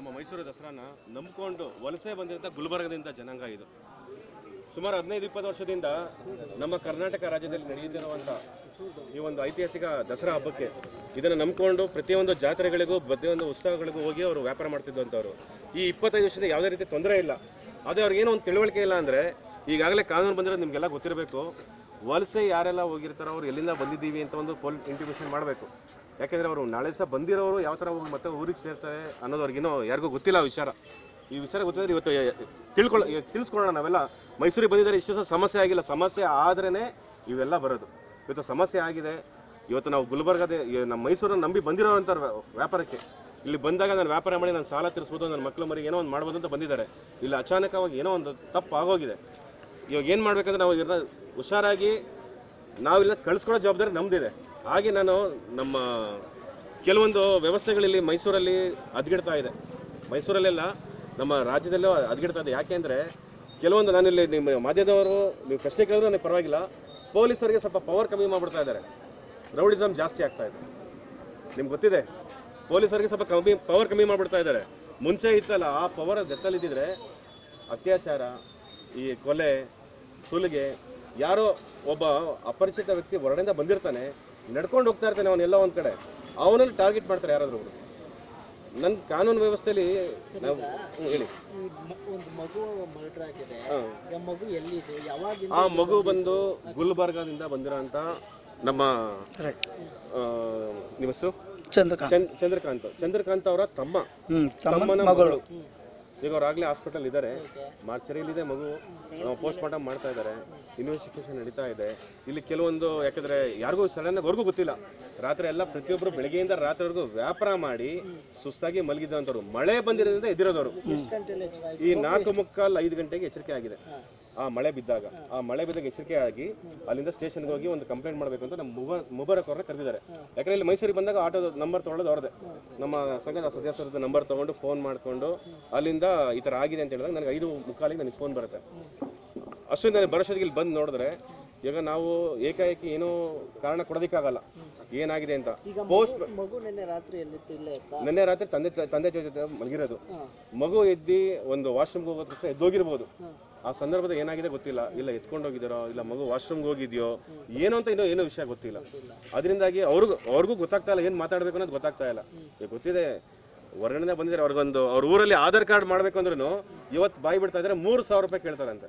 ನಮ್ಮ ಮೈಸೂರು ದಸರಾನ ನಂಬಿಕೊಂಡು ವಲಸೆ ಬಂದಿರುವಂಥ ಗುಲ್ಬರ್ಗದಿಂದ ಜನಾಂಗ ಇದು. ಸುಮಾರು ಹದಿನೈದು, ಇಪ್ಪತ್ತು ವರ್ಷದಿಂದ ನಮ್ಮ ಕರ್ನಾಟಕ ರಾಜ್ಯದಲ್ಲಿ ನಡೆಯುತ್ತಿರುವಂಥ ಈ ಒಂದು ಐತಿಹಾಸಿಕ ದಸರಾ ಹಬ್ಬಕ್ಕೆ ಇದನ್ನು ನಂಬಿಕೊಂಡು ಪ್ರತಿಯೊಂದು ಜಾತ್ರೆಗಳಿಗೂ, ಪ್ರತಿಯೊಂದು ಉತ್ಸವಗಳಿಗೂ ಹೋಗಿ ಅವರು ವ್ಯಾಪಾರ ಮಾಡ್ತಿದ್ದಂಥವ್ರು. ಈ ಇಪ್ಪತ್ತೈದು ವರ್ಷದಿಂದ ಯಾವುದೇ ರೀತಿ ತೊಂದರೆ ಇಲ್ಲ. ಅದೇ ಅವ್ರಿಗೆ ಏನೋ ಒಂದು ತಿಳುವಳಿಕೆ ಇಲ್ಲ ಅಂದರೆ ಈಗಾಗಲೇ ಕಾನೂನು ಬಂದಿರೋದು ನಿಮಗೆಲ್ಲ ಗೊತ್ತಿರಬೇಕು, ವಲಸೆ ಯಾರೆಲ್ಲ ಹೋಗಿರ್ತಾರೋ ಅವ್ರು ಎಲ್ಲಿಂದ ಬಂದಿದ್ದೀವಿ ಅಂತ ಒಂದು ಪೋಲ್ ಇಂಟಿಮೇಷನ್ ಮಾಡಬೇಕು. ಯಾಕೆಂದರೆ ಅವರು ನಾಳೆ ಸಹ ಬಂದಿರೋರು ಯಾವ ಥರ ಹೋಗಿ ಮತ್ತೆ ಊರಿಗೆ ಸೇರ್ತಾರೆ ಅನ್ನೋದು ಅವ್ರಿಗಿನ್ನೂ ಯಾರಿಗೂ ಗೊತ್ತಿಲ್ಲ ಆ ವಿಚಾರ. ಈ ವಿಚಾರ ಗೊತ್ತಿದ್ರೆ ಇವತ್ತು ತಿಳ್ಕೊಳ್ಳ ತಿಳಿಸ್ಕೊಳ್ಳೋಣ ನಾವೆಲ್ಲ. ಮೈಸೂರಿಗೆ ಬಂದಿದ್ದಾರೆ, ಇಷ್ಟು ಸಹ ಸಮಸ್ಯೆ ಆಗಿಲ್ಲ. ಸಮಸ್ಯೆ ಆದ್ರೇ ಇವೆಲ್ಲ ಬರೋದು. ಇವತ್ತು ಸಮಸ್ಯೆ ಆಗಿದೆ. ಇವತ್ತು ನಾವು ಗುಲ್ಬರ್ಗದ ನಮ್ಮ ಮೈಸೂರನ್ನು ನಂಬಿ ಬಂದಿರೋವಂಥ ವ್ಯಾಪಾರಕ್ಕೆ. ಇಲ್ಲಿ ಬಂದಾಗ ನಾನು ವ್ಯಾಪಾರ ಮಾಡಿ ನಾನು ಸಾಲ ತೀರಿಸ್ಬೋದು ನನ್ನ ಮಕ್ಕಳು ಮರಿಗೆ ಏನೋ ಒಂದು ಮಾಡ್ಬೋದು ಅಂತ ಬಂದಿದ್ದಾರೆ. ಇಲ್ಲಿ ಅಚಾನಕವಾಗಿ ಏನೋ ಒಂದು ತಪ್ಪು ಆಗೋಗಿದೆ ಇವಾಗ ಏನು ಮಾಡ್ಬೇಕಂದ್ರೆ ನಾವು ಇವ್ರನ್ನ ಹುಷಾರಾಗಿ ನಾವಿಲ್ಲ ಕಳ್ಸ್ಕೊಳ್ಳೋ ಜವಾಬ್ದಾರಿ ನಮ್ದಿದೆ. ಹಾಗೆ ನಾನು ನಮ್ಮ ಕೆಲವೊಂದು ವ್ಯವಸ್ಥೆಗಳಲ್ಲಿ ಮೈಸೂರಲ್ಲಿ ಅದ್ಗಿಡ್ತಾ ಇದೆ. ಮೈಸೂರಲ್ಲೆಲ್ಲ ನಮ್ಮ ರಾಜ್ಯದಲ್ಲೂ ಅದ್ಗಿಡ್ತಾ ಇದೆ. ಯಾಕೆಂದರೆ ಕೆಲವೊಂದು ನಾನಿಲ್ಲಿ ನಿಮ್ಮ ಮಾಧ್ಯಮದವರು ನೀವು ಪ್ರಶ್ನೆ ಕೇಳಿದ್ರೆ ನನಗೆ ಪರವಾಗಿಲ್ಲ. ಪೊಲೀಸರಿಗೆ ಸ್ವಲ್ಪ ಪವರ್ ಕಮ್ಮಿ ಮಾಡಿಬಿಡ್ತಾ ಇದ್ದಾರೆ. ರೌಡಿಸಮ್ ಜಾಸ್ತಿ ಆಗ್ತಾ ಇದೆ. ನಿಮ್ಗೆ ಗೊತ್ತಿದೆ? ಪೊಲೀಸರಿಗೆ ಸ್ವಲ್ಪ ಕಮ್ಮಿ ಪವರ್ ಕಮ್ಮಿ ಮಾಡಿಬಿಡ್ತಾ ಇದ್ದಾರೆ. ಮುಂಚೆ ಇತ್ತಲ್ಲ, ಆ ಪವರ್ ಇದ್ದಿದ್ರೆ ಅತ್ಯಾಚಾರ, ಈ ಕೊಲೆ, ಸುಲಿಗೆ, ಯಾರೋ ಒಬ್ಬ ಅಪರಿಚಿತ ವ್ಯಕ್ತಿ ಹೊರಡಿಂದ ಬಂದಿರ್ತಾನೆ. ನಡ್ಕೊಂಡು ಹೋಗ್ತಾ ಇರ್ತಾನೆ ಅವನೆಲ್ಲ ಒಂದು ಕಡೆ. ಅವನಲ್ಲಿ ಟಾರ್ಗೆಟ್ ಮಾಡ್ತಾರೆ ಯಾರಾದರೂ ಅವರು ನನ್ನ ಕಾನೂನು ವ್ಯವಸ್ಥೆಯಲ್ಲಿ ನಾವು ಹ್ಮ್, ಹೇಳಿ. ಒಂದು ಮಗು ಮರ್ಡರ್ ಆಗಿದೆ. ಹಾಂ. ಆ ಮಗು ಎಲ್ಲಿದೆ? ಯಾವಾಗಿಂದ ಆ ಮಗು ಬಂದು ಗುಲ್ಬರ್ಗಾದಿಂದ ಬಂದಿರೋಂಥ ನಮ್ಮ ಆ, ನಿಮ್ಮ ಹೆಸರು? ಚಂದ್ರಕಾಂತ್. ಚಂದ್ ಚಂದ್ರಕಾಂತ್. ಚಂದ್ರಕಾಂತ್ ಅವರ ತಮ್ಮ. ಹ್ಮ್ ತಮ್ಮನ ಮಗಳು. ಈಗ ಅವ್ರು ಆಗ್ಲೇ ಹಾಸ್ಪಿಟಲ್ ಇದ್ದಾರೆ. ಮಾರ್ಚರಿಯಲ್ಲಿದೆ ಮಗು. ಪೋಸ್ಟ್ ಮಾರ್ಟಮ್ ಮಾಡ್ತಾ ಇದ್ದಾರೆ. ಇನ್ವೆಸ್ಟಿಗೇಷನ್ ನಡೀತಾ ಇದೆ. ಇಲ್ಲಿ ಕೆಲವೊಂದು ಯಾಕಂದ್ರೆ ಯಾರಿಗೂ ಸಡನ್ ಅವ್ರಿಗೂ ಗೊತ್ತಿಲ್ಲ. ರಾತ್ರಿ ಎಲ್ಲ ಪ್ರತಿಯೊಬ್ಬರು ಬೆಳಗ್ಗೆಯಿಂದ ರಾತ್ರಿವರೆಗೂ ವ್ಯಾಪಾರ ಮಾಡಿ ಸುಸ್ತಾಗಿ ಮಲಗಿದ್ದಂಥವ್ರು ಮಳೆ ಬಂದಿರೋದ್ರಿಂದ ಎದಿರೋದವರು ಈ ನಾಲ್ಕು ಮುಕ್ಕಾಲ್ ಐದು ಗಂಟೆಗೆ ಎಚ್ಚರಿಕೆ ಆಗಿದೆ. ಆ ಮಳೆ ಬಿದ್ದಾಗ ಆ ಮಳೆ ಬಿದ್ದಾಗ ಎಚ್ಚರಿಕೆ ಆಗಿ ಅಲ್ಲಿಂದ ಸ್ಟೇಷನ್ಗೆ ಹೋಗಿ ಒಂದು ಕಂಪ್ಲೇಂಟ್ ಮಾಡಬೇಕು ಅಂತ ನಮ್ಮ ಮುಬ ಮುಬಾರಕ್ ಅವ್ರನ್ನ ಕರೆದಿದ್ದಾರೆ. ಯಾಕಂದ್ರೆ ಇಲ್ಲಿ ಮೈಸೂರಿಗೆ ಬಂದಾಗ ಆಟೋದ ನಂಬರ್ ತೊಗೊಳ್ಳೋದು ಅವ್ರದೇ ನಮ್ಮ ಸಂಘದ ಸದಸ್ಯರದ ನಂಬರ್ ತೊಗೊಂಡು ಫೋನ್ ಮಾಡಿಕೊಂಡು ಅಲ್ಲಿಂದ ಈ ಥರ ಆಗಿದೆ ಅಂತ ಹೇಳಿದಾಗ ನನಗೆ ಐದು ಮುಕ್ಕಾಲಿಗೆ ನನಗೆ ಫೋನ್ ಬರುತ್ತೆ. ಅಷ್ಟೊಂದು ನಾನು ಇಲ್ಲಿ ಬಂದು ನೋಡಿದ್ರೆ ಈಗ ನಾವು ಏಕಾಏಕಿ ಏನೂ ಕಾರಣ ಕೊಡೋದಕ್ಕಾಗಲ್ಲ. ಏನಾಗಿದೆ ಅಂತ. ಪೋಸ್ಟ್ ಮಗು ನಿನ್ನೆ ರಾತ್ರಿ ಎಲ್ಲಿತ್ತು ಇಲ್ಲೇ ಇತ್ತಾ? ನಿನ್ನೆ ರಾತ್ರಿ ತಂದೆ ತಂದೆ ಜೊತೆ ಮಲಗಿರೋದು. ಮಗು ಎದ್ದು ಒಂದು ವಾಶ್ರೂಮ್ಗೆ ಹೋಗೋದಕ್ಕೋಸ್ಕರ ಎದ್ದೋಗಿರ್ಬೋದು. ಆ ಸಂದರ್ಭದಲ್ಲಿ ಏನಾಗಿದೆ ಗೊತ್ತಿಲ್ಲ. ಇಲ್ಲ ಎತ್ಕೊಂಡು ಹೋಗಿದ್ದಾರೋ ಇಲ್ಲ ಮಗು ವಾಶ್ರೂಮ್ಗೆ ಹೋಗಿದ್ಯೋ ಏನು ಅಂತ ಇನ್ನೂ ಏನೋ ವಿಷಯ ಗೊತ್ತಿಲ್ಲ. ಅದರಿಂದಾಗಿ ಅವ್ರಿಗೂ ಅವ್ರಿಗೂ ಗೊತ್ತಾಗ್ತಾ ಇಲ್ಲ ಏನು ಮಾತಾಡಬೇಕು ಅನ್ನೋದು ಗೊತ್ತಾಗ್ತಾ ಇಲ್ಲ. ಈಗ ಗೊತ್ತಿದೆ ಹೊರಗಡೆ ಬಂದಿದ್ದಾರೆ ಅವ್ರಿಗೊಂದು ಅವ್ರ ಊರಲ್ಲಿ ಆಧಾರ್ ಕಾರ್ಡ್ ಮಾಡಬೇಕು ಅಂದ್ರೂ ಇವತ್ತು ಬಾಯಿ ಬಿಡ್ತಾ ಇದ್ದಾರೆ ಮೂರು ಸಾವಿರ ರೂಪಾಯಿ ಕೇಳ್ತಾರಂತೆ.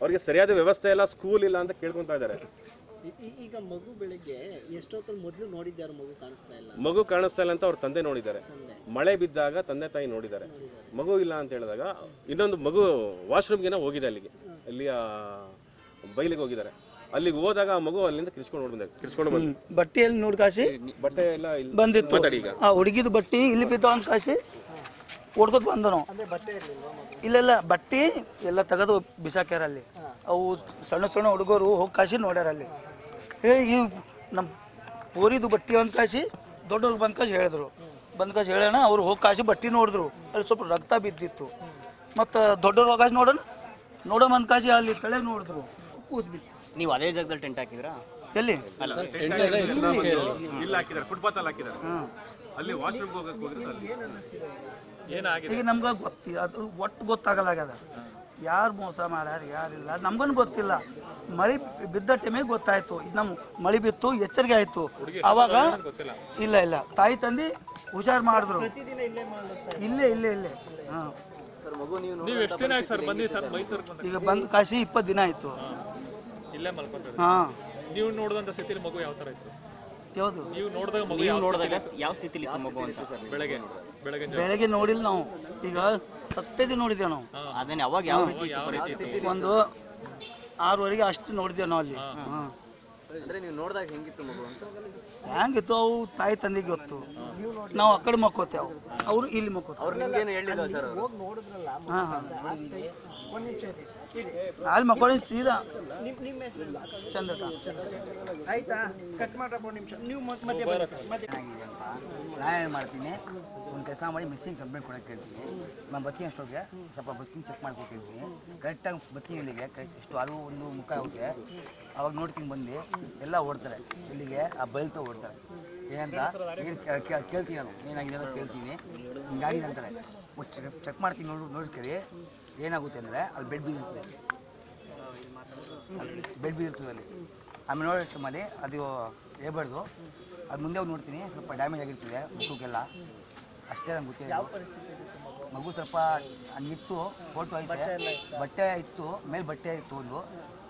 ಅವ್ರಿಗೆ ಸರಿಯಾದ ವ್ಯವಸ್ಥೆ ಇಲ್ಲ ಸ್ಕೂಲ್ ಇಲ್ಲ ಅಂತ ಕೇಳ್ಕೊತಾ ಇದ್ದಾರೆ ಈಗ ಮಗು ಬೆಳಿಗ್ಗೆ ಎಷ್ಟೊತ್ತಲ್ಲಿ ಮೊದಲು ನೋಡಿದ್ದಾರೆ ಮಗು ಕಾಣಿಸ್ತಾ ಇಲ್ಲ? ಮಗು ಕಾಣಿಸ್ತಾ ಇಲ್ಲ ಅಂತ ಅವ್ರ ತಂದೆ ನೋಡಿದ್ದಾರೆ. ಮಳೆ ಬಿದ್ದಾಗ ತಂದೆ ತಾಯಿ ನೋಡಿದ್ದಾರೆ. ಮಗು ಇಲ್ಲ ಅಂತ ಹೇಳಿದಾಗ ಇನ್ನೊಂದು ಮಗು ವಾಶ್ರೂಮ್ಗೆನ ಹೋಗಿದೆ ಅಲ್ಲಿಗೆ. ಅಲ್ಲಿ ಬೈಲಿಗೆ ಹೋಗಿದ್ದಾರೆ. ಅಲ್ಲಿಗೆ ಹೋದಾಗ ಆ ಮಗು ಅಲ್ಲಿಂದ ಕಿರ್ಸ್ಕೊಂಡು ಬಂದೆ. ಕಿರ್ಸ್ಕೊಂಡು ಬಂದು. ಬಟ್ಟೆಯಲ್ಲಿ ನೋಡಿ ಕಾಸಿ ಬಟ್ಟೆ ಎಲ್ಲ ಇಲ್ಲಿ ಬಂದಿತ್ತು. ಮಾತಾಡಿ ಈಗ. ಆ ಹುಡುಗಿದು ಬಟ್ಟಿ ಇಲ್ಲಿ ಬಿದ್ದು ಅಂತ ಕಾಸಿ ಹೊಡ್ಕೊತ್ ಬಂದ ನಾವು ಅಂದ್ರೆ ಬಟ್ಟೆ ಇರಲಿಲ್ವಾ ಮಗು ಇಲ್ಲ ಇಲ್ಲ ಬಟ್ಟಿ ಎಲ್ಲ ತೆಗೆದು ಬಿಸಾಕ್ಯಾರ ಅಲ್ಲಿ ಅವು ಸಣ್ಣ ಸಣ್ಣ ಹುಡುಗರು ಹೋಗಿ ಕಾಸಿ ನೋಡ್ಯಾರ ಅಲ್ಲಿ ಏ ಈ ನಮ್ಮ ಪೋರಿದು ಬಟ್ಟಿ ಅಂತ ಕಾಸಿ ದೊಡ್ಡವ್ರು ಬಂದ್ ಕಾಸಿ ಹೇಳಿದ್ರು. ಬಂದ್ ಕಾಸಿ ಹೇಳೋಣ ಅವ್ರು ಹೋಗಿ ಕಾಸಿ ಬಟ್ಟಿ ನೋಡಿದ್ರು. ಅಲ್ಲಿ ಸ್ವಲ್ಪ ರಕ್ತ ಬಿದ್ದಿತ್ತು. ಮತ್ತು ದೊಡ್ಡವ್ರು ಕಾಸಿ ನೋಡೋಣ. ನೋಡೋ ಬಂದ್ ಕಾಸಿ ಅಲ್ಲಿ ತಲೆ ನೋಡಿದ್ರು. ಕೂಸ್ ಬಿತ್ತು ನೀವು ಅದೇ ಜಾಗದಲ್ಲಿ ಟೆಂಟ್ ಹಾಕಿದ್ರಾ? ಎಲ್ಲಿ? ಇಲ್ಲ ಹಾಕಿದ್ದಾರೆ. ಫುಟ್ಪಾತ್ ಅಲ್ಲಿ ಹಾಕಿದ್ದಾರೆ. ಅಲ್ಲಿ ವಾಶ್ರೂಮ್ ಹೋಗಕ್ಕೆ ಹೋಗಿರೋದು ಅಲ್ಲಿ. ಈಗ ನಮ್ಗೆ ಗೊತ್ತಿ ಅದು ಒಟ್ಟು ಗೊತ್ತಾಗಲಾಗ್ಯದ ಯಾರು ಮೋಸ ಮಾಡ್ಯಾರ ಯಾರಿಲ್ಲ ನಮ್ಗನ್ ಗೊತ್ತಿಲ್ಲ. ಮಳೆ ಬಿದ್ದ ಟೈಮಿಗೆ ಗೊತ್ತಾಯ್ತು. ಇದು ನಮ್ಮ ಮಳೆ ಬಿತ್ತು ಎಚ್ಚರಿಕೆ ಆಯ್ತು. ಅವಾಗ ಇಲ್ಲ ಇಲ್ಲ. ತಾಯಿ ತಂದಿ ಹುಷಾರ್ ಮಾಡಿದ್ರು. ಪ್ರತಿದಿನ ಇಲ್ಲೇ ಇಲ್ಲೇ ಇಲ್ಲೇ ಹಾಂ. ಸರ್ ಮಗು ನೀವು ನೀವು ಎಷ್ಟು ದಿನ ಆಯ್ತು ಸರ್? ಬಂದು ಸರ್ ಮೈಸೂರಿಗೆ ಬಂದ ಈಗ ಬಂದು ಕಾಸಿ ಇಪ್ಪತ್ತು ದಿನ ಆಯ್ತು. ಇಲ್ಲೇ ಮಲ್ಕೊಂತಾರೆ ಹಾಂ. ನೀವು ನೋಡಿದಂಥ ಸ್ಥಿತಿಲಿ ಮಗು ಯಾವ ಥರ ಇತ್ತು? ಯಾವುದು? ನೀವು ನೋಡಿದಾಗ ಮಗು ನೀವು ಯಾವ ನೋಡಿದಾಗ ಯಾವ ಸ್ಥಿತಿಲಿ ಇತ್ತು ಮಗು ಅಂತ? ಬೆಳಗ್ಗೆ. ಬೆಳಗ್ಗೆ ಬೆಳಗ್ಗೆ ನೋಡಿಲ್ಲ ನಾವು. ಈಗ ಸತ್ಯದಿ ನೋಡಿದ್ದೇವೆ ನಾವು. ಅದನ್ನ ಯಾವಾಗ ಯಾವ ರೀತಿ ಇತ್ತು ಪರಿಸ್ಥಿತಿ? ಒಂದು ಆರೂವರೆಗೆ ಅಷ್ಟು ನೋಡಿದ್ದೇವೆ ನಾವು ಅಲ್ಲಿ. ಹಾಂ. ಅಂದ್ರೆ ನೀವು ನೋಡಿದಾಗ ಹೆಂಗಿತ್ತು ಮಗು ಅಂತ? ಹೆಂಗಿತ್ತು ಅವು ತಾಯಿ ತಂದೆಗೆ ಗೊತ್ತು. ನಾವು ಆ ಕಡೆ ಮಕ್ಕೋತೇವೆ ಅವರು ಇಲ್ಲಿ ಮಕ್ಕೋತೇವೆ ಅವ್ರು ಏನು ಹೇಳಿಲ್ಲ ಸರ್ ಹೋಗಿ ನೋಡಿದ್ರಲ್ಲ ಹಾಂ. ಹಾಂ ಅಲ್ಲಿ ಮಕ್ಕೊಳ್ಳಿ ಸೀದಾ. ನಿಮ್ ನಿಮ್ಮ ಹೆಸರು? ಚಂದ್ರಕಾಂತ್ ಆಯ್ತಾ? ಕಟ್ ಮಾಡ್ರಪ್ಪ ಒಂದು ನಿಮಿಷ. ನೀವು ಮತ್ತೆ ಮಧ್ಯೆ ಬನ್ನಿ. ಮಧ್ಯೆ ಏನು ಮಾಡ್ತೀನಿ? ಒಂದು ಕೆಲಸ ಮಾಡಿ ಮಿಸ್ಸಿಂಗ್ ಕಂಪ್ಲೇಂಟ್ ಕೊಡೋಕೆ ಹೇಳ್ತೀನಿ ನಾನು ಬರ್ತೀನಿ ಅಷ್ಟೊಗೆ. ಸ್ವಲ್ಪ ಬರ್ತೀನಿ ಚೆಕ್ ಮಾಡ್ಕೊಂಡು ಹೇಳ್ತೀನಿ ಕರೆಕ್ಟಾಗಿ ಬರ್ತೀನಿ ಇಲ್ಲಿಗೆ. ಕರೆಕ್ಟ್ ಎಷ್ಟು ಆರು ಒಂದು ಮುಖ ಆಗುತ್ತೆ. ಅವಾಗ ನೋಡ್ತೀನಿ ಬಂದು. ಎಲ್ಲ ಓಡ್ತಾರೆ. ಇಲ್ಲಿಗೆ ಆ ಬೈಲ್ತ ಓಡ್ತಾರೆ. ಏನಂತ? ಏನು ಕೇಳ್ತೀನಿ ನಾನು. ಏನಾಗಿದೆ ಅಂತ ಕೇಳ್ತೀನಿ. ಹಿಂಗಾಗಿದೆ ಅಂತಾರೆ. ಚೆಕ್ ಮಾಡ್ತೀನಿ ನೋಡು ನೋಡ್ಕರಿ. ಏನಾಗುತ್ತೆ ಅಂದರೆ ಅಲ್ಲಿ ಬೆಡ್ ಬೀಳ್ತದೆ ಬೆಡ್ ಬೀಳ್ತದೆ ಅಲ್ಲಿ. ಆಮೇಲೆ ನೋಡೋ ಟೈಮಲ್ಲಿ ಅದು ಲೇಬರ್ದು. ಅದು ಮುಂದೆ ಹೋಗಿ ನೋಡ್ತೀನಿ ಸ್ವಲ್ಪ ಡ್ಯಾಮೇಜ್ ಆಗಿರ್ತದೆ ಮಗುಗೆಲ್ಲ ಅಷ್ಟೇ ನಂಗೆ ಗೊತ್ತಿಲ್ಲ ಮಗು ಸ್ವಲ್ಪ ಹಂಗಿತ್ತು ಫೋಟೋ ಐತೆ. ಬಟ್ಟೆ ಇತ್ತು? ಮೇಲೆ ಬಟ್ಟೆ ಇತ್ತು ಒಂದು.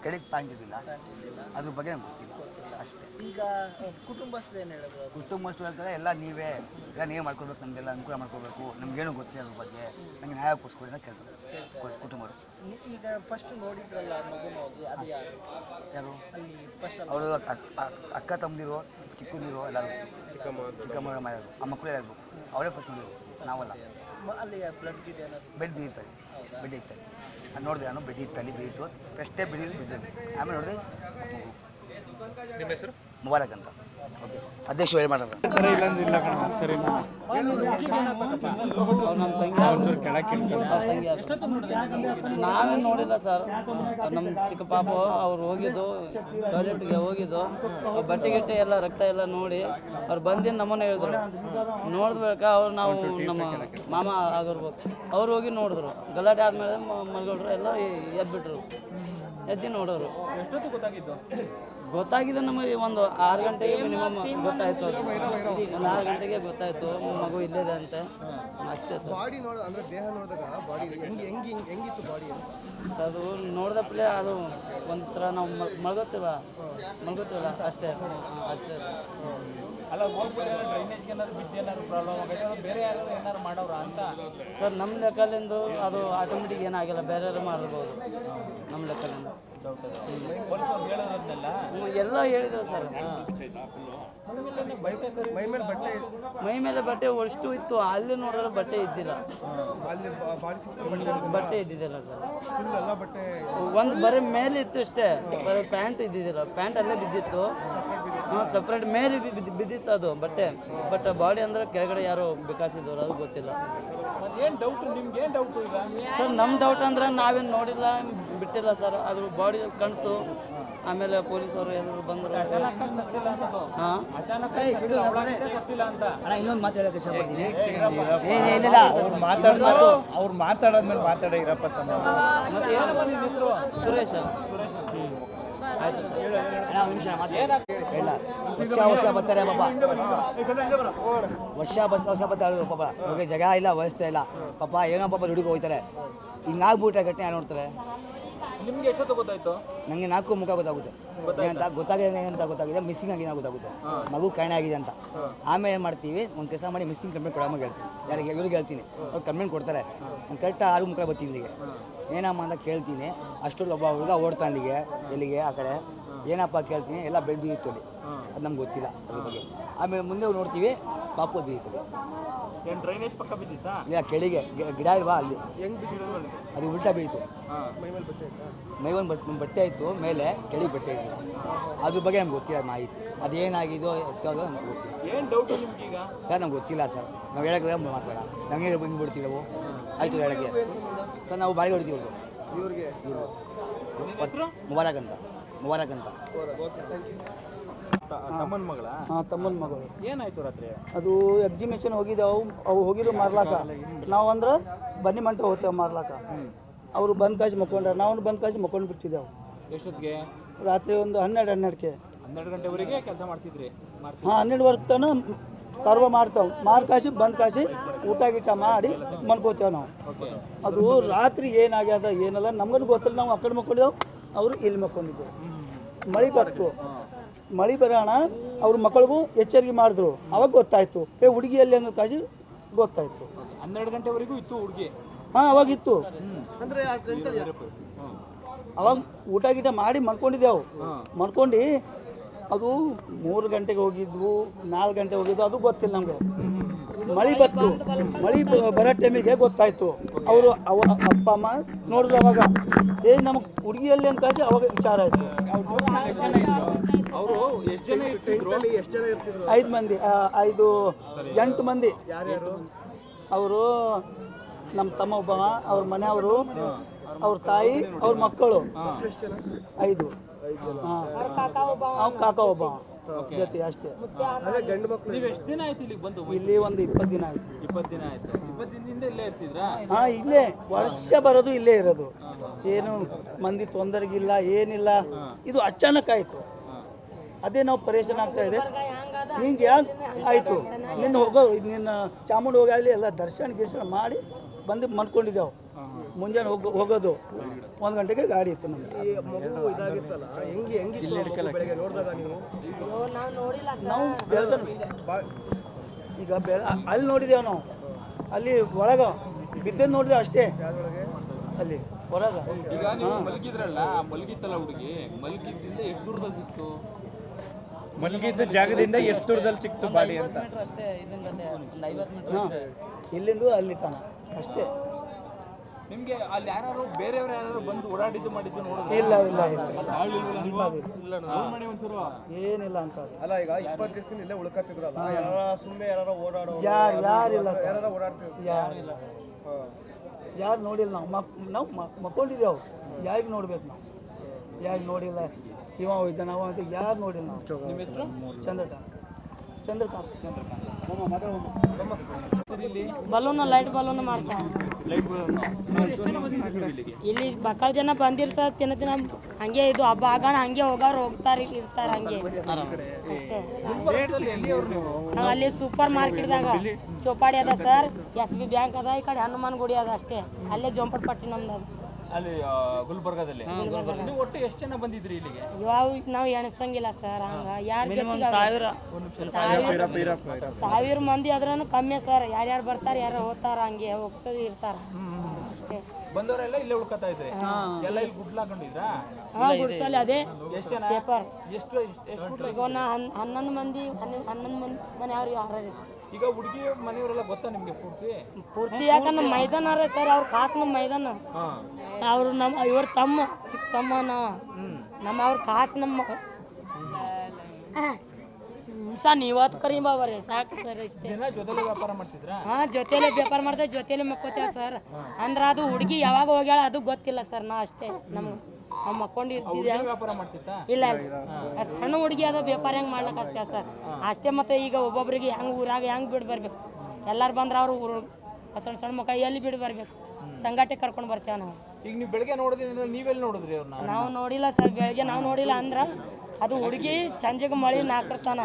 ಕೆಳಗೆ ಪ್ಯಾಂಟ್ ಇರಲಿಲ್ಲ ಅದ್ರ ಬಗ್ಗೆ ನಂಗೆ ಗೊತ್ತಿಲ್ಲ. ಅಷ್ಟೇ. ಈಗ ಕುಟುಂಬಸ್ಥರು ಏನು ಕುಟುಂಬಸ್ಥರು ಹೇಳ್ತಾರೆ ಎಲ್ಲ ನೀವೇ. ಎಲ್ಲ ನೀವೇ ಮಾಡ್ಕೊಳ್ಬೇಕು ನಮಗೆಲ್ಲ ಅನುಕೂಲ ಮಾಡ್ಕೊಳ್ಬೇಕು. ನಮಗೇನು ಗೊತ್ತಿಲ್ಲ ಅದ್ರ ಬಗ್ಗೆ. ನನಗೆ ನ್ಯಾಯ ಕೊಡಿಸ್ಕೊಡಿ ಅಂತ ಕೇಳ್ತಾರೆ. ಕು- ಕುಟುಂಬರು ನಿ- ಈಗ ಫಸ್ಟ್ ನೋಡಿದ್ರಲ್ಲ ಮಗುನ ಹೋಗಿ ಅದು ಯಾರು? ಯಾರು? ಅಲ್ಲಿ ಫಸ್ಟ್ ಅವರು ಅಕ್ಕ ತಮ್ಮದಿರು ಚಿಕ್ಕದಿರು ಎಲ್ಲರೂ. ಚಿಕ್ಕಮ್ಮ ಚಿಕ್ಕಮ್ಮ ಮಾಡೋರು ಆ ಮಕ್ಕಳು ಎಲ್ಲರೂ. ಅವರೇ ಫಸ್ಟ್ ನೋಡಿದ್ರು ನಾವಲ್ಲ. ಅಲ್ಲಿ ಬ್ಲಡ್ ಗಿಡ್ ಬೆಡ್ ಬೀಳ್ತಾರೆ ಬೆಡ್ ಇರ್ತಾರೆ ಅದು ನೋಡಿದೆ ನಾನು ಬೆಡ್ ಇತ್ತಲ್ಲಿ ಬೀಳ್ತು ಫಸ್ಟೇ ಬೆಡ್ ಬಿದ್ದೆ ಆಮೇಲೆ ನೋಡಿದೆ ಮೊಬೈಲ್ ನಿಮ್ಮ ಹೆಸರು? ಮುಬಾರಕ್ ಅಂತ. ಅಧ್ಯಕ್ಷ ಹೇಳಿ ಮಾತಾಡೋಣ ನಾವೇನು ನೋಡಿಲ್ಲ ಸರ್. ನಮ್ಮ ಚಿಕ್ಕ ಪಾಪ ಅವ್ರು ಹೋಗಿದ್ದು ಟಾಯ್ಲೆಟ್ಗೆ ಹೋಗಿದ್ದು ಅವ್ರ್ ಬಟ್ಟೆ ಗಿಟ್ಟೆ ಎಲ್ಲ ರಕ್ತ ಎಲ್ಲ ನೋಡಿ ಅವ್ರು ಬಂದಿನ ನಮ್ಮನೆ ಹೇಳಿದ್ರು. ನೋಡಿದ ಬಳಿಕ ಅವ್ರು ನಾವು ನಮ್ಮ ಮಾಮ ಆಗಿರ್ಬೇಕು ಅವ್ರು ಹೋಗಿ ನೋಡಿದ್ರು. ಗಲಾಟೆ ಆದಮೇಲೆ ಮಲ್ಗೊಳ್ರು ಎಲ್ಲ ಎದ್ಬಿಟ್ರು. ಎದ್ದು ನೋಡೋರು. ಎಷ್ಟೊತ್ತು ಗೊತ್ತಾಗಿದ್ದು ಗೊತ್ತಾಗಿದೆ ನಮಗೆ ಒಂದು ಆರು ಗಂಟೆಗೆ ಮಿನಿಮಮ್ ಗೊತ್ತಾಯ್ತು ಅದು. ಒಂದು ಆರು ಗಂಟೆಗೆ ಗೊತ್ತಾಯ್ತು. ಮಗು ಇಲ್ಲಿದೆ ಅಂತ. ಅಷ್ಟೇ ಸರ್. ಬಾಡಿ ನೋಡ ಅಂದ್ರೆ ದೇಹ ನೋಡಿದಾಗ ಬಾಡಿ ಹೆಂಗೆ ಹೆಂಗೆ ಹೆಂಗಿತ್ತು ಬಾಡಿ ಅದು? ನೋಡಿದಪ್ಪಲೆ ಅದು ಒಂಥರ ನಾವು ಮಲ್ಗೋತೀವ ಮಲ್ಗೋತೀವಲ್ಲ ಅಷ್ಟೇ. ಅಷ್ಟೇ. ಸರ್ ನಮ್ಮ ಲೆಕ್ಕಲಿಂದ ಅದು ಆಟೋಮೆಟಿಕ್ ಏನಾಗಿಲ್ಲ ಬೇರೆ ಯಾರು ಮಾಡ್ಬೋದು. ನಮ್ಮ ಲೆಕ್ಕಲಿಂದ ಎಲ್ಲ ಹೇಳಿದ್ರು ಸರ್. ಮೈ ಮೇಲೆ ಬಟ್ಟೆ ಅಷ್ಟು ಇತ್ತು. ಅಲ್ಲಿ ನೋಡಿದ್ರೆ ಬಟ್ಟೆ ಇದ್ದಿಲ್ಲ. ಅಲ್ಲಿ ಬಟ್ಟೆ ಇದ್ದಿದ್ದಿಲ್ಲ ಸರ್. ಎಲ್ಲ ಬಟ್ಟೆ ಒಂದು ಬರೀ ಮೇಲೆ ಇತ್ತು ಅಷ್ಟೇ. ಬರೀ ಪ್ಯಾಂಟ್ ಇದ್ದಿದ್ದಿಲ್ಲ. ಪ್ಯಾಂಟ್ ಅಲ್ಲೇ ಬಿದ್ದಿತ್ತು. ಹಾಂ ಸಪ್ರೇಟ್ ಮೇಲೆ ಬಿ- ಬಿದ್ದಿತ್ತು ಅದು. ಬಟ್ಟೆ ಬಟ್ ಬಾಡಿ ಅಂದ್ರೆ ಕೆಳಗಡೆ ಯಾರು ಬಿಕಾಸಿದ್ರು ಅದು ಗೊತ್ತಿಲ್ಲ. ಏನು ಡೌಟ್ ನಿಮ್ಗೆ ಏನು ಡೌಟ್ ಈಗ? ಸರ್ ನಮ್ಮ ಡೌಟ್ ಅಂದ್ರೆ ನಾವೇನು ನೋಡಿಲ್ಲ ಬಿಟ್ಟಿಲ್ಲ ಸರ್. ಅದ್ರ ಬಾಡಿ ಕಣ್ತು ಆಮೇಲೆ ಪೊಲೀಸರು ಏನಾದ್ರು ಬಂದರು ಹಾಂ? ಅಚಾನಕ್ ಗೊತ್ತಿಲ್ಲ ಅಂತ. ಅಣ್ಣ ಇನ್ನೊಂದು ಮಾತು ಹೇಳಕ್ಕೆ ಇಷ್ಟಪಡ್ತೀನಿ. ಏನಿಲ್ಲ ಅವ್ರು ಮಾತಾಡೋದು ಅವ್ರು ಮಾತಾಡೋದ್ಮೇಲೆ ಮಾತಾಡೋ ಇರಪ್ಪ ಸುರೇಶ್. ಸುರೇಶ ಹ್ಞೂ ಆಯ್ತು ಸರ್ ಅಣ್ಣ ವರ್ಷ ವರ್ಷ ಬರ್ತಾರೆ, ಪಾಪ. ವರ್ಷ ಬಸ್ ವರ್ಷ ಬರ್ತಾರೆ, ಪಾಪ. ಅವ್ರಿಗೆ ಜಾಗ ಇಲ್ಲ ವ್ಯವಸ್ಥೆ ಇಲ್ಲ. ಪಾಪ, ಏನೋ ಪಾಪ ದುಡಿಗೆ ಹೋಗ್ತಾರೆ. ಹಿಂಗಾಗ್ಬಿಟ್ಟೆ ಘಟನೆ ಯಾರು ನೋಡ್ತಾರೆ? ನಿಮ್ಗೆ ಎಷ್ಟೊತ್ತು ಗೊತ್ತಾಯ್ತು? ನನಗೆ ನಾಲ್ಕು ಮುಖ ಗೊತ್ತಾಗುತ್ತೆ. ಅಂತ ಗೊತ್ತಾಗಿದೆ ಅಂತ ಗೊತ್ತಾಗಿದೆ ಮಿಸ್ಸಿಂಗ್ ಆಗಿದೆ ಗೊತ್ತಾಗುತ್ತೆ. ಮಗು ಕಾಣೆ ಆಗಿದೆ ಅಂತ. ಆಮೇಲೆ ಏನು ಮಾಡ್ತೀವಿ ಒಂದು ಕೆಲಸ ಮಾಡಿ ಮಿಸ್ಸಿಂಗ್ ಕಂಪ್ಲೇಂಟ್ ಕೊಡಮ್ಮ ಹೇಳ್ತೀನಿ ಯಾರಿಗೆ ಇವ್ರಿಗೆ ಹೇಳ್ತೀನಿ. ಅವ್ರು ಕಂಪ್ಲೇಂಟ್ ಕೊಡ್ತಾರೆ. ನಾನು ಕರೆಕ್ಟಾಗಿ ಆರು ಮುಖ ಬರ್ತೀನಿ ಇಲ್ಲಿಗೆ. ಏನಮ್ಮ ಅಂತ ಕೇಳ್ತೀನಿ. ಅಷ್ಟೊಂದು ಒಬ್ಬ ಹುಡುಗ ಓಡ್ತಾನೆ ಇಲ್ಲಿಗೆ ಎಲ್ಲಿಗೆ ಆ ಕಡೆ. ಏನಪ್ಪ ಕೇಳ್ತೀನಿ ಎಲ್ಲ ಬೆಡ್ ಬೀಗಿತ್ತು ಅಲ್ಲಿ. ಅದು ನಮ್ಗೆ ಗೊತ್ತಿಲ್ಲ ಅದ್ರ ಬಗ್ಗೆ. ಆಮೇಲೆ ಮುಂದೆ ನೋಡ್ತೀವಿ ಪಾಪು ಬೀಗುತ್ತದೆ ಏನು ಡ್ರೈನೇಜ್ ಪಕ್ಕ ಬಿದ್ದಿತ್ತಾ? ಇಲ್ಲ ಕೆಳಗೆ. ಗಿ- ಗಿಡ ಇಲ್ವಾ ಅಲ್ಲಿ? ಹೆಂಗ್ ಬಿದ್ದಿರೋದು ಅದು ಉಲ್ಟಾ ಬೀಳ್ತು. ಮೈ ಬಟ್ಟೆ ಒಂದು ಬಟ್ ಬಟ್ಟೆ ಇತ್ತು ಮೇಲೆ ಕೆಳಗೆ ಬಟ್ಟೆ ಇತ್ತು. ಅದ್ರ ಬಗ್ಗೆ ನಮ್ಗೆ ಗೊತ್ತಿಲ್ಲ ಮಾಹಿತಿ. ಅದೇನಾಗಿದೋ ಎತ್ತೋದು ನಮ್ಗೆ ಗೊತ್ತಿಲ್ಲ. ಏನು ಡೌಟ್ ನಿಮ್ಗೀಗ ಸರ್ ನಮ್ಗೆ ಗೊತ್ತಿಲ್ಲ ಸರ್. ನಾವು ಹೇಳಕ್ಕೆ ಮಾತಾಡ ನಮಗೆ ಬಂದು ಬಿಡ್ತೀವಿ? ನಾವು ಆಯಿತು ಹೇಳಕ್ಕೆ. ಸರ್ ನಾವು ಬಾಯಿಗೆ ಹೊಡಿತೀವಿ ಇವ್ರಿಗೆ? ಇವರು. ಮುಬಾರಕ್ ಅಂತ. ಮುಬಾರಕ್ ಅಂತ. Okay thank you. ತಮ್ಮನ ಮಗಳ? ಹಾಂ ತಮ್ಮನ ಮಗಳು. ಏನಾಯ್ತು ರಾತ್ರಿ? ಅದು ಎಕ್ಸಿಮಿಷನ್ ಹೋಗಿದ್ದೆವು ಅವು ಹೋಗಿದ್ರು ಮಾರ್ಲಾಕ. ನಾವು ಅಂದ್ರೆ ಬನ್ನಿ ಮಂಟ ಹೋಗ್ತೇವೆ ಮಾರ್ಲಾಕ. ಅವರು ಬಂದ್ ಕಾಸಿ ಮಕ್ಕೊಂಡ್ರೆ. ನಾವು ಬಂದ್ ಕಾಸಿ ಮಕ್ಕೊಂಡು ಬಿಟ್ಟಿದ್ದೆವು ಎಷ್ಟೊತ್ತಿಗೆ? ರಾತ್ರಿ ಒಂದು ಹನ್ನೆರಡು ಹನ್ನೆರಡಕ್ಕೆ ಹನ್ನೆರಡು ಗಂಟೆವರೆಗೆ ಕೆಲಸ ಮಾಡ್ತಿದ್ರಿ? ಹಾಂ ಹನ್ನೆರಡು ವರ್ಗ ತನ ಕಾರ್ವ ಮಾಡ್ತಾವೆ. ಮಾರ್ ಕಾಸಿ ಬಂದ್ ಕಾಸಿ ಊಟ ಗೀಟ ಮಾಡಿ ಮಲ್ಕೋತೇವೆ ನಾವು. ಅದು ರಾತ್ರಿ ಏನಾಗ್ಯದ ಏನಲ್ಲ ನಮ್ಗೂ ಗೊತ್ತಿಲ್ಲ ನಾವು ಅಕ್ಕಡೆ ಕಡೆ ಮಕ್ಕೊಂಡಿದ್ದೆವು ಅವರು ಇಲ್ಲಿ ಮಕ್ಕೊಂಡಿದ್ದೆವು. ಮಳೆ ಬಂತು. ಮಳೆ ಬರೋಣ ಅವ್ರ ಮಕ್ಕಳಿಗೂ ಎಚ್ಚರಿಕೆ ಮಾಡಿದ್ರು. ಅವಾಗ ಗೊತ್ತಾಯ್ತು. ಏ ಹುಡುಗಿಯಲ್ಲಿ ಅನ್ನೋ ಕಾಜಿ ಗೊತ್ತಾಯ್ತು. ಹನ್ನೆರಡು ಗಂಟೆವರೆಗೂ ಇತ್ತು ಹುಡುಗಿ? ಹಾಂ ಅವಾಗಿತ್ತು ಅಂದ್ರೆ ಆ ಟೆಂಟಲ್ಲಿ ಅವಾಗ ಊಟ ಗೀಟ ಮಾಡಿ ಮಲ್ಕೊಂಡಿದ್ದೆವು. ಮಲ್ಕೊಂಡು ಅದು ಮೂರು ಗಂಟೆಗೆ ಹೋಗಿದ್ವು ನಾಲ್ಕು ಗಂಟೆ ಹೋಗಿದ್ವು ಅದು ಗೊತ್ತಿಲ್ಲ ನಮಗೆ. ಮಳೆ ಬತ್ತು ಮಳೆ ಬರೋ ಟೈಮಿಗೆ ಗೊತ್ತಾಯ್ತು. ಅವರು ಅವ ಅಪ್ಪ ಅಮ್ಮ ನೋಡಿದ್ರು ಅವಾಗ. ಏ ನಮಗೆ ಹುಡುಗಿಯಲ್ಲಿ ಅಂತ ಅವಾಗ ವಿಚಾರ ಆಯಿತು. ಎಷ್ಟು ಜನ ಅವರು ಎಷ್ಟು ಜನ ಇರ್ತಿದ್ರು? ಎಷ್ಟು ಜನ ಇರ್ತಿದ್ರು? ಐದು ಮಂದಿ ಆ, ಐದು ಎಂಟು ಮಂದಿ. ಯಾರ್ಯಾರು? ಅವರು ನಮ್ಮ ತಮ್ಮ ಒಬ್ಬ ಅವ್ರ ಮನೆಯವರು ಅವ್ರ ತಾಯಿ ಅವ್ರ ಮಕ್ಕಳು. ಐದು. ಹಾಂ. ಅವ್ರ ಕಾಕ ಒಬ್ಬ? ಜೊತೆ ಅಷ್ಟೇ. ನೀವು ಎಷ್ಟು ದಿನ ಆಯ್ತು ಇಲ್ಲಿಗೆ ಬಂದು? ಇಲ್ಲಿ ಒಂದು ಇಪ್ಪತ್ತು ದಿನ ಆಯ್ತು. ಇಪ್ಪತ್ತು ದಿನ ಆಯ್ತು? ಇಪ್ಪತ್ತು ದಿನದಿಂದ ಇಲ್ಲೇ ಇರ್ತಿದ್ರಾ? ಹಾ ಇಲ್ಲೇ. ವರ್ಷ ಬರೋದು ಇಲ್ಲೇ ಇರೋದು. ಏನು ಮಂದಿ ತೊಂದರೆಗಿಲ್ಲ ಏನಿಲ್ಲ. ಇದು ಅಚಾನಕ್ ಆಯ್ತು. ಅದೇ ನಾವು ಪರೇಷನ್ ಆಗ್ತಾ ಇದೆ. ಹಿಂಗೆ ಯಾಕೆ ಆಯ್ತು? ನಿನ್ನ ಹೋಗೋ ನಿನ್ನ ಚಾಮುಂಡಿ ಹೋಗಿ ಅಲ್ಲಿ ಎಲ್ಲ ದರ್ಶನ ಗಿರ್ಶನ ಮಾಡಿ ಬಂದು ಮನ್ಕೊಂಡಿದ್ದೆವು ಮುಂಜಾನೆ ಹೋಗೋ ಹೋಗೋದು. ಒಂದು ಗಂಟೆಗೆ ಗಾಡಿ ಇತ್ತು ನಮಗೆ ನಾವು? ಈಗ ಬೆಳ ಅಲ್ಲಿ ನೋಡಿದ್ದೇವೆ ನಾವು. ಅಲ್ಲಿ ಒಳಗ ಬಿದ್ದ ನೋಡಿದೆ ಅಷ್ಟೇ. ಅಲ್ಲಿ ಹೊರಗ. ಈಗ ನೀವು ಮಲಗಿದ್ರಲ್ಲ ಮಲಗಿತ್ತಲ್ಲ ಹುಡುಗಿ? ಮಲಗಿದ್ದಿಂದ ಎಷ್ಟು ದೂರದಲ್ಲಿ ಸಿಕ್ತು ಮಲಗಿದ್ದ ಜಾಗದಿಂದ ಎಷ್ಟು ದೂರದಲ್ಲಿ ಸಿಕ್ತು ಬಾಡಿ ಅಂತ? ಇಲ್ಲಿಂದ ಅಲ್ಲಿ ತಾನ ಅಷ್ಟೇ. ನಿಮ್ಗೆ ಅಲ್ಲಿ ಯಾರು ಬೇರೆಯವ್ರು ಯಾರು ಬಂದು ಓಡಾಡಿದ್ದು ಮಾಡಿದ್ದು ನೋಡಿದ್ರೆ? ಇಲ್ಲ ಇಲ್ಲ ಏನಿಲ್ಲ ಅಂತ. ಅದು. ಅಲ್ಲ ಈಗ ಇಪ್ಪತ್ತು ದಿವಸದಿಂದ ಇಲ್ಲೇ ಉಳ್ಕತ್ತಿದ್ರಲ್ಲ ಯಾರ ಸುಮ್ಮನೆ ಯಾರು ಓಡಾಡೋ ಯಾರು ಯಾರಿಲ್ಲ. ಯಾರು ಓಡಾಡ್ತಿದ್ರು ಯಾರಿಲ್ಲ. ಯಾರು ನೋಡಿಲ್ಲ ನಾವು ಮಕ್ ನಾವು ಮಕ್ಕೊಂಡಿದ್ದೇವೆ ಯಾರಿಗೆ ನೋಡ್ಬೇಕು ನಾವು? ಯಾರಿಗೆ ನೋಡಿಲ್ಲ? ಇವ ಇದ್ದಾನೆ ಅವ ಅಂತ ಯಾರು ನೋಡಿಲ್ಲ ನಾವು. ನಿಮ್ಮ ಹೆಸರು? Chandrakant Chandrakant Chandrakant balloon light balloon ಇಲ್ಲಿ ಬಕ್ಕಳ ಜನ ಬಂದಿರ್ ಸರ್ ತಿನ್ನ ತಿನ್ನ ಹಂಗೆ ಇದು ಹಬ್ಬ ಆಗೋಣ ಹಂಗೆ ಹೋಗೋರು ಹೋಗ್ತಾರ ಇರ್ತಾರ ಹಂಗೆ. ನಾವು? ಅಲ್ಲಿ ಸೂಪರ್ ಮಾರ್ಕೆಟ್ದಾಗ ಚೌಪಾಡಿ ಅದ ಸರ್ ಎಸ್ ಬಿ ಬ್ಯಾಂಕ್ ಅದ ಈ ಕಡೆ ಹನುಮಾನ್ ಗುಡಿ ಅದ ಅಷ್ಟೇ. ಅಲ್ಲೇ ಜೋಂಪಟ್ ಪಟ್ಟಿ ನಮ್ದು ಅದು. ಅಲ್ಲಿ ಗುಲ್ಬರ್ಗದಲ್ಲಿ. ನೀವು ಒಟ್ಟು ಎಷ್ಟು ಜನ ಬಂದಿದ್ರಿ ಇಲ್ಲಿಗೆ? ಯಾವ ನಾವು ಎಣಸಂಗಿಲ್ಲ ಸರ್ ಹಂಗ. ಯಾರ ಸಾವಿರ. ಮಂದಿ. ಅದ್ರನು ಕಮ್ಮಿ ಸರ್ ಯಾರ್ಯಾರು ಬರ್ತಾರ ಯಾರು ಹೋಗ್ತಾರ ಹಂಗೆ ಹೋಗ್ತದ ಇರ್ತಾರ. ಅಷ್ಟೇ. ಬಂದವರೆಲ್ಲ ಇಲ್ಲೇ ಉಳ್ಕೊತಾ ಇದ್ರಿ? ಎಲ್ಲ ಇಲ್ಲಿ ಗುಡ್ಲ ಹಾಕೊಂಡಿದ್ರಾ? ಹಾ ಗುಡ್ಸಲ್ಲಿ ಅದೇ. ಎಷ್ಟು ಜನ? ಪೇಪರ್. ಎಷ್ಟು ಎಷ್ಟು ಎಷ್ಟು ಗುಡ್ಲ? ಈಗ ಒಂದು ಹನ್ನೊಂದು ಮಂದಿ ಹನ್ನೊಂದು ಹನ್ನೊಂದು ಮಂದಿ ಮನೆಯವ್ರು ಯಾರು ಈಗ ಹುಡುಗಿ ಮನೆಯವರೆಲ್ಲ ಗೊತ್ತಾ ನಿಮ್ಗೆ ಪೂರ್ತಿ? ಪೂರ್ತಿ ಯಾಕಂದ್ರೆ ಮೈದಾನ ರೀ ಸರ್ ಅವ್ರ ಕಾಸು ನಮ್ಮ ಮೈದಾನ. ಹಾ. ಅವ್ರು ನಮ್ಮ ಇವ್ರ ತಮ್ಮ ಚಿಕ್ಕ ತಮ್ಮ ನಾವ ನಮ್ಮ ಅವ್ರ ಕಾಸು ನಮ್ಮ ಸರ್ ನೀವತ್ತು ಕರಿ ಬಾಬರಿ ಸಾಕು ಸರ್ ಇಷ್ಟೇ ದಿನ ಜೊತೆಲಿ ವ್ಯಾಪಾರ ಮಾಡ್ತಿದ್ರಾ? ಹಾ ಜೊತೆಲೆ ವ್ಯಾಪಾರ ಮಾಡ್ತೇವೆ ಜೊತೆಲೆ ಮಕ್ಕೋತೇವೆ ಸರ್. ಅಂದ್ರೆ ಅದು ಹುಡುಗಿ ಯಾವಾಗ ಹೋಗ್ಯಾಳ ಅದು ಗೊತ್ತಿಲ್ಲ ಸರ್ ನಾ ಅಷ್ಟೇ ನಮ್ಗೆ. ನಾವು ಮಕ್ಕೊಂಡು ಇರ್ತಿದ್ದೆ ಇಲ್ಲ ಸಣ್ಣ ಹುಡುಗಿ ಅದ ವ್ಯಾಪಾರ ಹೆಂಗ್ ಮಾಡ್ಲಕ್ ಅಷ್ಟೇ ಸರ್ ಅಷ್ಟೇ ಮತ್ತೆ ಈಗ ಒಬ್ಬೊಬ್ರಿಗೆ ಹೆಂಗ್ ಊರಾಗ ಹೆಂಗ್ ಬಿಡ್ ಬರ್ಬೇಕು? ಎಲ್ಲಾರು ಬಂದ್ರ ಅವ್ರು ಊರು ಸಣ್ಣ ಸಣ್ಣ ಮಕ್ಕಳು ಎಲ್ಲಿ ಬಿಡ್ ಬರ್ಬೇಕು? ಸಂಗಾಟೆ ಕರ್ಕೊಂಡು ಬರ್ತೇವೆ ನಾವು. ಈಗ ನೀವು ಬೆಳಗ್ಗೆ ನೋಡಿದ್ರೆ ನೀವೆಲ್ಲಿ ನೋಡಿದ್ರಿ ಅವ್ರನ್ನ? ನಾವು ನೋಡಿಲ್ಲ ಸರ್ ಬೆಳಿಗ್ಗೆ ನಾವು ನೋಡಿಲ್ಲ ಅಂದ್ರ ಅದು ಹುಡುಗಿ ಸಂಜೆಗೆ ಮಳಿ ನಾಕರ್ತಾನ.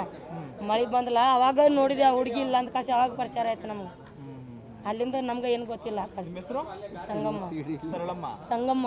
ಮಳಿ ಬಂದಲ್ಲ ಅವಾಗ ನೋಡಿದೆ ಆ ಹುಡುಗಿ ಇಲ್ಲ ಅಂತ ಕಾಸಿ ಅವಾಗ ಪರಿಚಯ ಆಯ್ತು ನಮ್ಗೆ. ಅಲ್ಲಿಂದ ನಮ್ಗೆ ಏನು ಗೊತ್ತಿಲ್ಲ ಆ ಕಡೆ. ನಿಮ್ಮ ಹೆಸರು? ಸಂಗಮ್ಮ. ಸಂಗಮ್ಮ.